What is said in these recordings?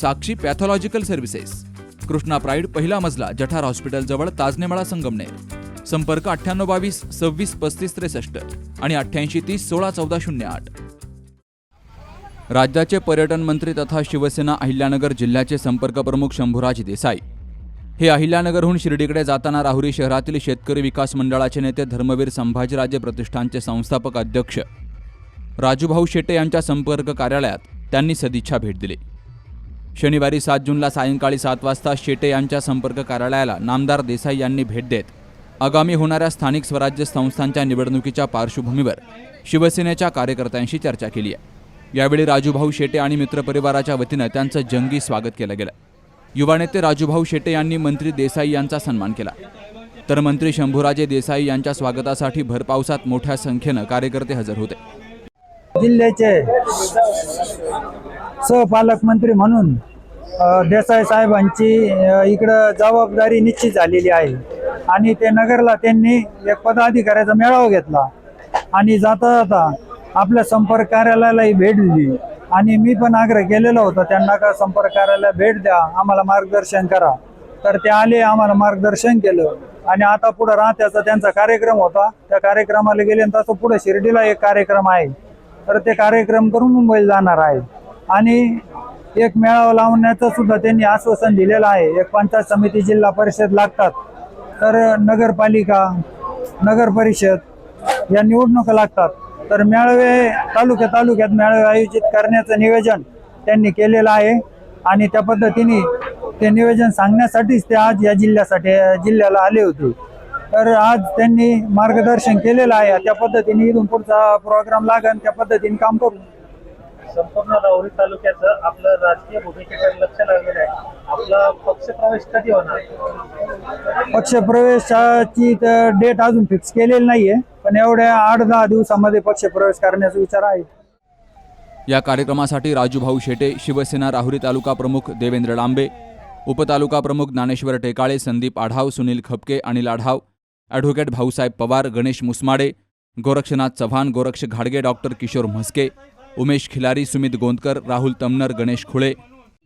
Sakshi pathological services. Krishna pride पहिला मजला जठार हॉस्पिटलजवळ ताजनेमाळा संगमनेर. संपर्क अठ्ठ्याण्णव बावीस सव्वीस पस्तीस त्रेसष्ट आणि अठ्ठ्याऐंशी तीस सोळा चौदा शून्य आठ. राज्याचे पर्यटन मंत्री तथा शिवसेना अहिल्यानगर जिल्ह्याचे संपर्क प्रमुख शंभूराज देसाई. हे अहिल्यानगरहून शिर्डीकडे जाताना राहुरी शहरातील शेतकरी विकास मंडळाचे नेते धर्मवीर संभाजीराजे प्रतिष्ठानचे संस्थापक अध्यक्ष. राजूभाऊ शेटे यांच्या संपर्क कार्यालयात त्यांनी सदिच्छा भेट दिली. शनिवारी सात जूनला सायंकाळी सात वाजता शेटे यांच्या संपर्क कार्यालयाला नामदार देसाई यांनी भेट देत आगामी होणाऱ्या स्थानिक स्वराज्य संस्थांच्या निवडणुकीच्या पार्श्वभूमीवर शिवसेनेच्या कार्यकर्त्यांशी चर्चा केली आहे. यावेळी राजूभाऊ शेटे आणि मित्रपरिवाराच्या वतीनं त्यांचं जंगी स्वागत केलं गेलं. युवा नेते राजूभाऊ शेटे यांनी मंत्री देसाई यांचा सन्मान केला. तर मंत्री शंभूराजे देसाई यांच्या स्वागतासाठी भरपावसात मोठ्या संख्येनं कार्यकर्ते हजर होते. जिल्ह्याचे सहपालकमंत्री म्हणून देसाई साहेबांची इकडं जबाबदारी निश्चित झालेली आहे. आणि ते नगरला त्यांनी एक पदाधिकाऱ्याचा मेळावा घेतला. आणि जाता जाता आपल्या संपर्क कार्यालयालाही भेट दिली. आणि मी पण आग्रह केलेला होता त्यांना का संपर्क कार्यालयाला भेट द्या आम्हाला मार्गदर्शन करा. तर ते आले आम्हाला मार्गदर्शन केलं. आणि आता पुढं राहत्याचा त्यांचा कार्यक्रम होता. त्या कार्यक्रमाला गेल्यानंतर तो पुढे शिर्डीला एक कार्यक्रम आहे. तर ते कार्यक्रम करून मुंबईला जाणार आहे. आणि एक मेळावा लावण्याचं सुद्धा त्यांनी आश्वासन दिलेलं आहे. एक पंचायत समिती जिल्हा परिषद लागतात. तर नगरपालिका नगर परिषद या निवडणुका लागतात. तर मेळावे तालुक्या तालुक्यात मेळावे आयोजित करण्याचं नियोजन त्यांनी केलेलं आहे. आणि त्या पद्धतीने ते नियोजन सांगण्यासाठीच ते आज या जिल्ह्यासाठी जिल्ह्याला आले होते. तर आज त्यांनी मार्गदर्शन केलेलं आहे. त्या पद्धतीने इथून पुढचा प्रोग्राम लागेल त्या पद्धतीने काम करू संपूर्ण राहुरी तालुक्याचं आपलं राजकीय भूमिकेकडे लक्ष लागलेलं आहे. आपला पक्ष प्रवेश कधी होणार? पक्षप्रवेशाची तर डेट अजून फिक्स केलेली नाहीये पण एवढ्या आठ दहा दिवसामध्ये पक्षप्रवेश करण्याचा विचार आहे. या कार्यक्रमासाठी राजूभाऊ शेटे शिवसेना राहुरी तालुका प्रमुख देवेंद्र लांबे उपतालुका प्रमुख ज्ञानेश्वर टेकाळे संदीप आढाव सुनील खपके अनिल आढाव ॲडव्होकेट भाऊसाहेब पवार गणेश मुसमाडे गोरक्षनाथ चव्हाण गोरक्ष घाडगे डॉक्टर किशोर म्हस्के उमेश खिलारी सुमित गोंदकर राहुल तमनर गणेश खुळे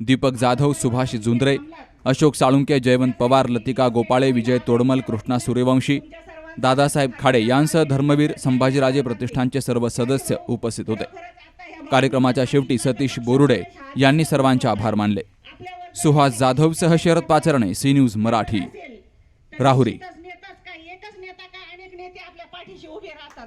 दीपक जाधव सुभाष जुंद्रे अशोक साळुंके जयवंत पवार लतिका गोपाळे विजय तोडमल कृष्णा सूर्यवंशी दादासाहेब खाडे यांसह धर्मवीर संभाजीराजे प्रतिष्ठानचे सर्व सदस्य उपस्थित होते. कार्यक्रमाच्या शेवटी सतीश बोरुडे यांनी सर्वांचे आभार मानले. सुहास जाधवसह शरद पाचरणे सी न्यूज मराठी. राहुरी. एकच नेता का अनेक नेते आपल्या पाठीशी उभे राहतात.